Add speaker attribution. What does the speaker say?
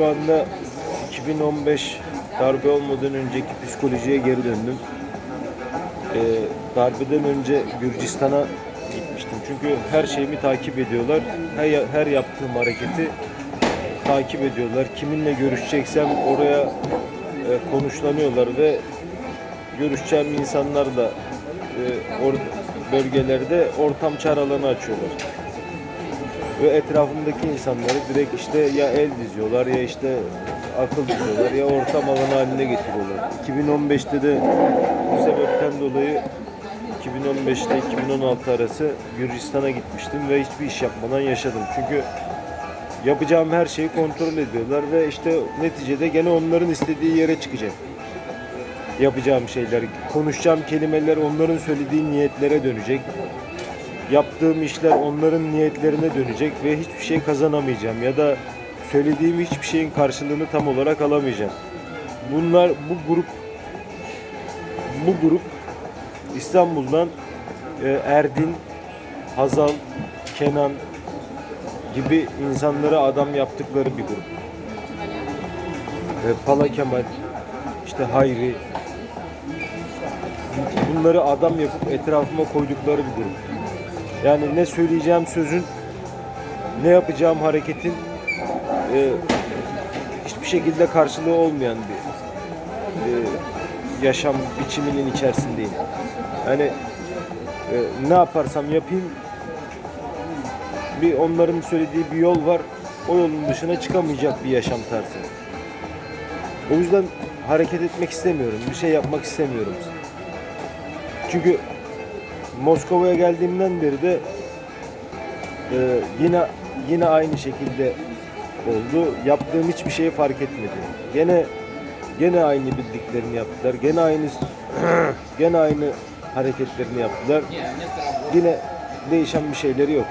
Speaker 1: şu anda 2015 darbe olmadan önceki psikolojiye geri döndüm. Ee, darbeden önce Gürcistan'a gitmiştim. Çünkü her şeyimi takip ediyorlar. Her, her yaptığım hareketi takip ediyorlar. Kiminle görüşeceksem oraya e, konuşlanıyorlar ve görüşeceğim insanlar da e, or, bölgelerde ortam çar alanı açıyorlar. Ve etrafımdaki insanları direkt işte ya el diziyorlar ya işte akıl diziyorlar ya ortam alanı haline getiriyorlar. 2015'te de bu sebepten dolayı 2015 ile 2016 arası Gürcistan'a gitmiştim ve hiçbir iş yapmadan yaşadım. Çünkü yapacağım her şeyi kontrol ediyorlar ve işte neticede gene onların istediği yere çıkacak. Yapacağım şeyler, konuşacağım kelimeler onların söylediği niyetlere dönecek. Yaptığım işler onların niyetlerine dönecek ve hiçbir şey kazanamayacağım ya da söylediğim hiçbir şeyin karşılığını tam olarak alamayacağım. Bunlar bu grup bu grup İstanbul'dan e, Erdin, Hazal, Kenan gibi insanları adam yaptıkları bir grup. Ve Pala Kemal, işte Hayri, bunları adam yapıp etrafıma koydukları bir grup. Yani ne söyleyeceğim sözün, ne yapacağım hareketin e, hiçbir şekilde karşılığı olmayan bir e, yaşam biçiminin içerisindeyim. Yani e, ne yaparsam yapayım bir onların söylediği bir yol var. O yolun dışına çıkamayacak bir yaşam tarzı. O yüzden hareket etmek istemiyorum. Bir şey yapmak istemiyorum. Çünkü Moskova'ya geldiğimden beri de e, yine yine aynı şekilde oldu. Yaptığım hiçbir şeyi fark etmedi. Gene gene aynı bildiklerini yaptılar. Gene aynı gene aynı hareketlerini yaptılar. Yine değişen bir şeyleri yok.